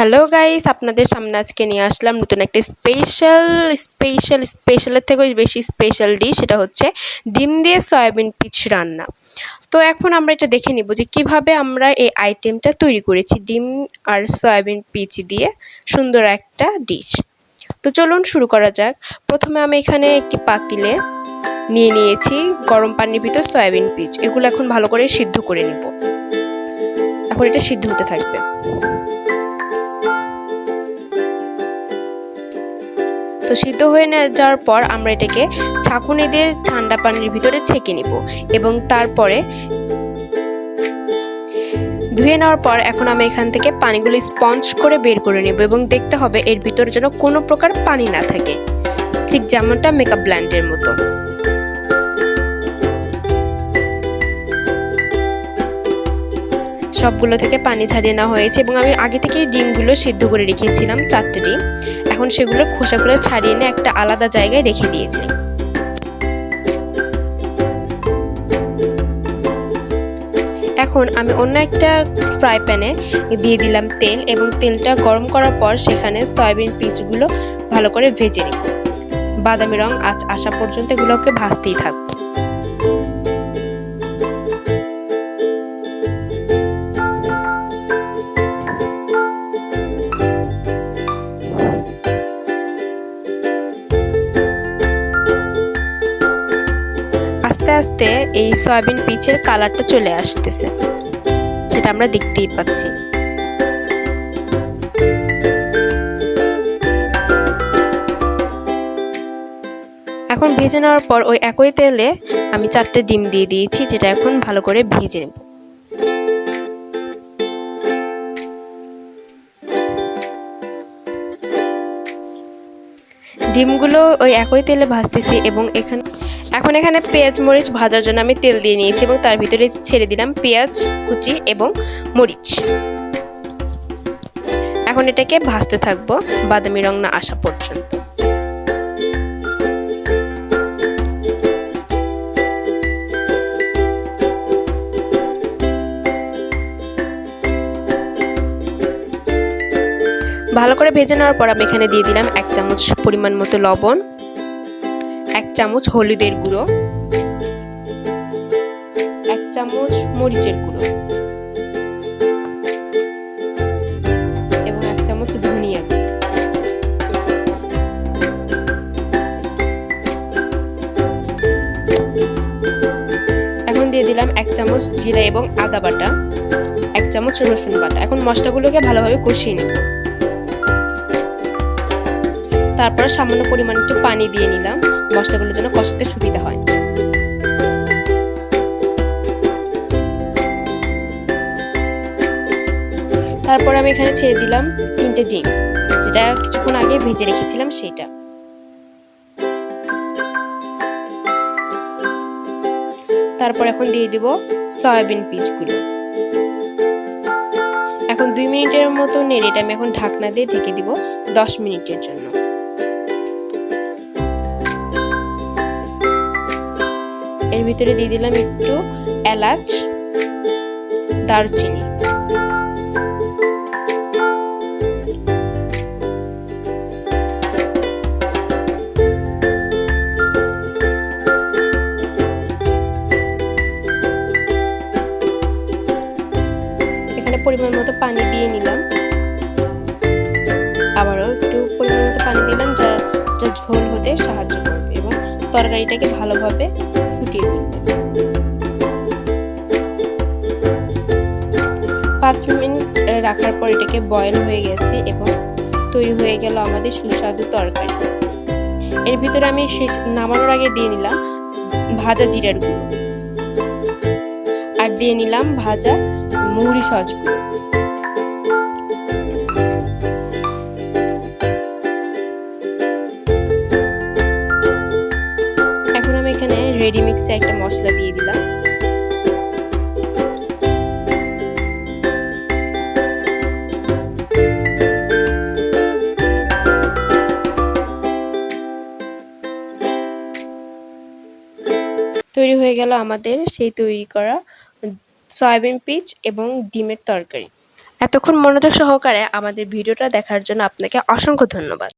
Hello guys আপনাদের সামনে আজকে নিয়ে আসলাম নতুন একটা স্পেশাল স্পেশাল স্পেশালের থেকেও বেশি স্পেশাল ডিশ সেটা হচ্ছে ডিম দিয়ে সয়াবিন পিচ রান্না। তো এখন আমরা এটা দেখে নিব যে কীভাবে আমরা এই আইটেমটা তৈরি করেছি, ডিম আর সয়াবিন পিচ দিয়ে সুন্দর একটা ডিশ তো চলুন শুরু করা যাক। প্রথমে আমি এখানে একটি পাতিলে নিয়ে নিয়েছি গরম পানির ভিতর সয়াবিন পিচ। এগুলো এখন ভালো করে সিদ্ধ করে নেব। এখন এটা সিদ্ধ হতে থাকবে। তো সিদ্ধ হয়ে যাওয়ার পর আমরা এটাকে ছাঁকুনি দিয়ে ঠান্ডা পানির ভিতরে ছেঁকে নিব এবং তারপরে ধুয়ে নেওয়ার পর এখন আমি এখান থেকে পানিগুলি স্পঞ্জ করে বের করে নেব এবং দেখতে হবে এর ভিতরে যেন কোনো প্রকার পানি না থাকে। ঠিক যেমনটা মেকআপ ব্ল্যান্ডের মতো। সবগুলো থেকে পানি ছাড়িয়ে নেওয়া হয়েছে এবং আমি আগে থেকেই ডিমগুলো সিদ্ধ করে রেখেছিলাম চারটে ডিম। এখন সেগুলো খোসাগুলো ছাড়িয়ে নিয়ে একটা আলাদা জায়গায় রেখে দিয়েছি। এখন আমি অন্য একটা ফ্রাই প্যানে দিয়ে দিলাম তেল এবং তেলটা গরম করার পর সেখানে সয়াবিন পিচগুলো ভালো করে ভেজে নিব। বাদামি রং আজ আসা পর্যন্ত এগুলোকে ভাজতেই থাকব আস্তে এই সয়াবিন পিচের কালারটা চলে আসতেছে। সেটা আমরা দেখতেই পাচ্ছি। এখন ভেজে নেওয়ার পর ওই একই তেলে আমি চারটে ডিম দিয়ে দিয়েছি, যেটা এখন ভালো করে ভেজে নেব। ডিমগুলো ওই একই তেলে ভাজতেছি এবং এখানে এখন এখানে পেঁয়াজ, মরিচ ভাজার জন্য আমি তেল দিয়ে নিয়েছি এবং তার ভিতরে ছেড়ে দিলাম পেঁয়াজ, কুচি এবং মরিচ। এখন এটাকে ভাজতে থাকব বাদামি রং না আসা পর্যন্ত। ভালো করে ভেজে নেওয়ার পর আমি এখানে দিয়ে দিলাম এক চামচ পরিমাণ মতো লবণ। চামচ হলুদের গুঁড়ো, এক চামচ মরিচের গুঁড়ো এবং এক চামচ ধনিয়া এখন দিয়ে দিলাম এক চামচ জিরা এবং আদা বাটা, এক চামচ রসুন বাটা। এখন মশলাগুলোকে ভালোভাবে কষিয়ে নেব। তারপর সামান্য পরিমাণ একটু পানি দিয়ে নিলাম। মশলাগুলোর জন্য কষাতে সুবিধা হয়। তারপর আমি এখানে ছেড়ে দিলাম তিনটে ডিম, যেটা কিছুক্ষণ আগে ভেজে রেখেছিলাম সেটা তারপর এখন দিয়ে দিব সয়াবিন পিচগুলো। এখন দুই মিনিটের মতো নেড়ে এটা আমি এখন ঢাকনা দিয়ে ঢেকে দিব দশ মিনিটের জন্য। এর ভিতরে দিয়ে দিলাম একটু এলাচ, দারচিনি। এখানে পরিমাণ মতো পানি দিয়ে নিলাম। আবারও একটু পরিমাণ মতো পানি দিলাম যা ঝোল হতে সাহায্য করবে এবং তরকারিটাকে ভালোভাবে পাঁচ মিনিট রাখার পর এটাকে বয়েল হয়ে গেছে এবং তৈরি হয়ে গেল আমাদের সুস্বাদু তরকারি। এর ভিতরে আমি শেষ নামানোর আগে দিয়ে নিলাম ভাজা জিরার গুঁড়ো। আর দিয়ে নিলাম ভাজা মুড়ি সজ এখন আমি এখানে রেডি মিক্সে একটা মশলা দিয়ে দিলাম। গেল আমাদের সেই তৈরি করা সয়াবিন পিচ এবং ডিমের তরকারি। এতক্ষণ মনোযোগ সহকারে আমাদের ভিডিওটা দেখার জন্য আপনাকে অসংখ্য ধন্যবাদ।